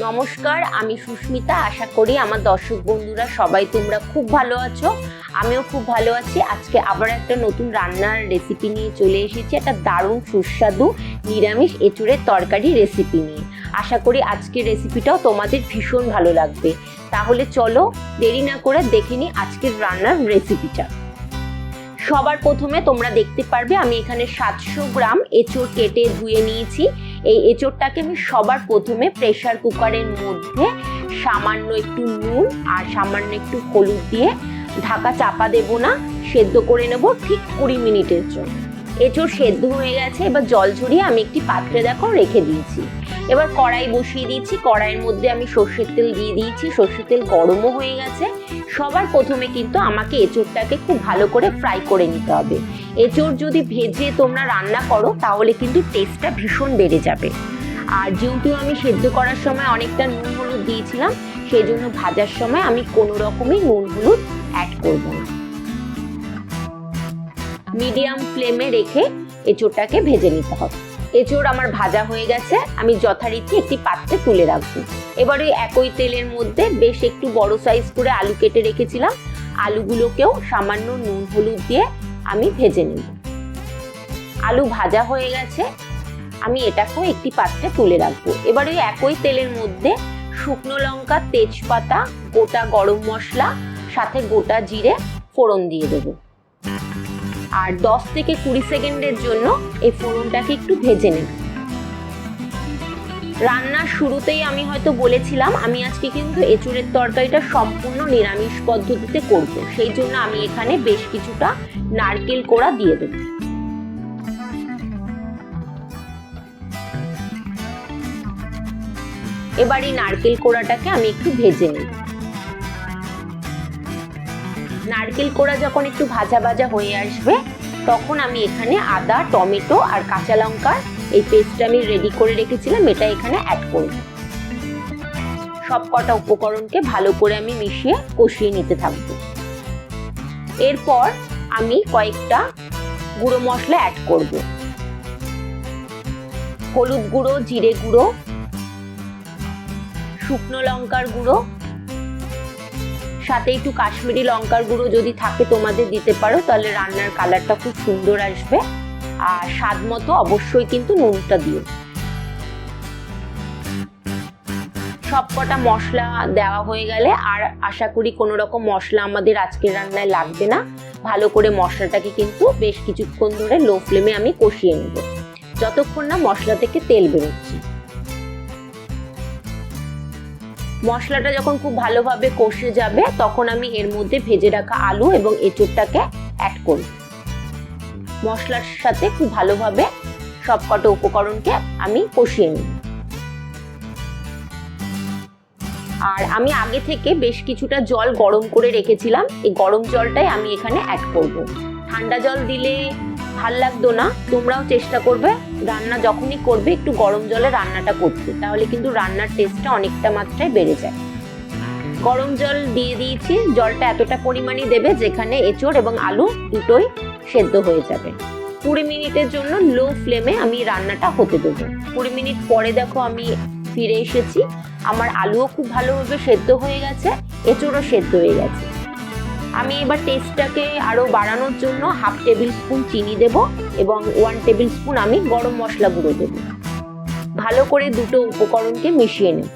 নমস্কার, আমি সুস্মিতা। আশা করি আমার দর্শক বন্ধুরা সবাই তোমরা খুব ভালো আছো। আমিও খুব ভালো আছি। আজকে আবার একটা নতুন রান্নার রেসিপি নিয়ে চলে এসেছি। একটা দারুণ সুস্বাদু নিরামিষ এঁচুড়ের তরকারি রেসিপি নিয়ে। আশা করি আজকের রেসিপিটাও তোমাদের ভীষণ ভালো লাগবে। তাহলে চলো দেরি না করে দেখে নিই আজকের রান্নার রেসিপিটা সবার প্রথমে তোমরা দেখতে পারবে, আমি এখানে সাতশো গ্রাম এঁচড় কেটে ধুয়ে নিয়েছি। এই এঁচোড়টাকে আমি সবার প্রথমে প্রেসার কুকারের মধ্যে সামান্য একটু নুন আর সামান্য একটু হলুদ দিয়ে ঢাকা চাপা দেব না, সেদ্ধ করে নেব ঠিক কুড়ি মিনিটের জন্য। এঁচড় সেদ্ধ হয়ে গেছে, এবার জল ঝরিয়ে আমি একটি পাত্রে দেখো রেখে দিয়েছি। এবার কড়াই বসিয়ে দিয়েছি, কড়াইয়ের মধ্যে আমি সর্ষের তেল দিয়ে দিয়েছি, সর্ষের তেল গরমও হয়ে গেছে। সবার প্রথমে কিন্তু আমাকে এঁচড়টাকে খুব ভালো করে ফ্রাই করে নিতে হবে। এঁচড় যদি ভেজে তোমরা রান্না করো, তাহলে কিন্তু টেস্টটা ভীষণ বেড়ে যাবে। আর যেহেতু আমি সেদ্ধ করার সময় অনেকটা নুন হলুদ দিয়েছিলাম সেই জন্য ভাজার সময় আমি কোনো রকমই নুন হলুদ অ্যাড করব না। মিডিয়াম ফ্লেমে রেখে এঁচড়টাকে ভেজে নিতে হবে। এঁচড় আমার ভাজা হয়ে গেছে, আমি যথারীতি একটি পাত্রে তুলে রাখব। এবার একই তেলের মধ্যে বেশ একটু বড় সাইজ করে আলু কেটে রেখেছিলাম। আলুগুলোকেও সামান্য নুন হলুদ দিয়ে আমি ভেজে নেব। আলু ভাজা হয়ে গেছে। আমি এটাকেও একটি পাত্রে তুলে রাখব। এবার ওই একই তেলের মধ্যে শুকনো লঙ্কা, তেজপাতা, গোটা গরম মশলা, সাথে গোটা জিরে ফোড়ন দিয়ে দেবো। আর দশ থেকে কুড়ি সেকেন্ডের জন্য এই ফোড়নটাকে একটু ভেজে নেব। রান্নার শুরুতেই আমি হয়তো বলেছিলাম, আমি আজকে কিন্তু এঁচুড়ের তরকারিটা সম্পূর্ণ নিরামিষ পদ্ধতিতে করব। সেই জন্য আমি এখানে বেশ কিছুটা নারকেল কোড়া দিয়ে দেবো। এবার এই নারকেল কোড়াটাকে আমি একটু ভেজে নেব। নারকেল কোড়া যখন একটু ভাজা ভাজা হয়ে আসবে, তখন আমি এখানে আদা, টমেটো আর কাঁচা লঙ্কার এই পেস্টটা আমি রেডি করে রেখেছিলাম, এটা এখানে অ্যাড করব। সব কটা উপকরণকে ভালো করে আমি মিশিয়ে কষিয়ে নিতে থাকব। এরপর আমি কয়েকটা গুঁড়ো মশলা অ্যাড করব। হলুদ গুঁড়ো, জিরে গুঁড়ো, শুকনো লঙ্কার গুঁড়ো, সাথে একটু কাশ্মীরি লঙ্কার গুঁড়ো যদি থাকে তোমাদের দিতে পারো, তাহলে রান্নার কালারটা খুব সুন্দর আসবে। আর স্বাদ মতো অবশ্যই কিন্তু নুনটা দিও। সব কটা মশলা দেওয়া হয়ে গেলে আর আশা করি কোনো রকম মশলা আমাদের আজকের রান্নায় লাগবে না। ভালো করে মশলাটাকে কিন্তু বেশ কিছুক্ষণ ধরে লো ফ্লেমে আমি কষিয়ে নেব। যতক্ষণ না মশলা থেকে তেল বেরোচ্ছে। মশলাটা যখন খুব ভালোভাবে কষে যাবে, তখন আমি এর মধ্যে ভেজে রাখা আলু এবং এঁচড়টাকে অ্যাড করব। মশলার সাথে খুব ভালোভাবে সবকটা উপকরণকে আমি কষিয়ে নিই আর আমি আগে থেকে বেশ কিছুটা জল গরম করে রেখেছিলাম। এই গরম জলটাই আমি এখানে অ্যাড করব। ঠান্ডা জল দিলে ভালো লাগতো না। তোমরাও চেষ্টা করবে রান্না যখনই করবে একটু গরম জলে রান্নাটা করতে, তাহলে কিন্তু রান্নার টেস্টটা অনেকটা মাত্রায় বেড়ে যায়। গরম জল দিয়ে দিয়েছি, জলটা এতটা পরিমাণই দেবে যেখানে এঁচড় এবং আলু দুটোই সেদ্ধ হয়ে যাবে। কুড়ি মিনিটের জন্য লো ফ্লেমে আমি রান্নাটা হতে দেবো। কুড়ি মিনিট পরে দেখো আমি ফিরে এসেছি। আমার আলুও খুব ভালোভাবে সেদ্ধ হয়ে গেছে, এঁচড়ও সেদ্ধ হয়ে গেছে। আমি এবার টেস্টটাকে আরও বাড়ানোর জন্য হাফ টেবিল স্পুন চিনি দেব এবং ওয়ান টেবিল স্পুন আমি গরম মশলা গুঁড়ো দেব। ভালো করে দুটো উপকরণকে মিশিয়ে নেব।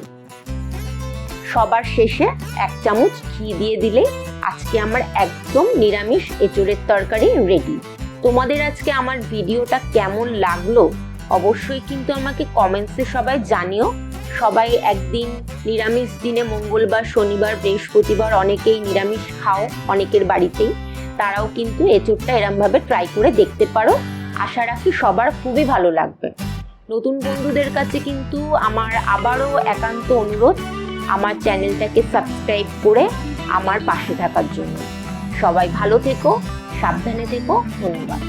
সবার শেষে এক চামচ ঘি দিয়ে দিলে আজকে আমার একদম নিরামিষ এঁচড়ের তরকারি রেডি তোমাদের আজকে আমার ভিডিওটা কেমন লাগল? অবশ্যই কিন্তু আমাকে কমেন্টসে সবাই জানিও। সবাই একদিন নিরামিষ দিনে মঙ্গলবার, শনিবার, বৃহস্পতিবার অনেকেই নিরামিষ খাও, অনেকের বাড়িতেই। তারাও কিন্তু এঁচড়টা এরমভাবে ট্রাই করে দেখতে পারো। আশা রাখি সবার খুবই ভালো লাগবে। নতুন বন্ধুদের কাছে কিন্তু আমার আবারও একান্ত অনুরোধ, আমার চ্যানেলটাকে সাবস্ক্রাইব করে আমার পাশে থাকার জন্য। সবাই ভালো থেকো, সাবধানে থেকো, ধন্যবাদ।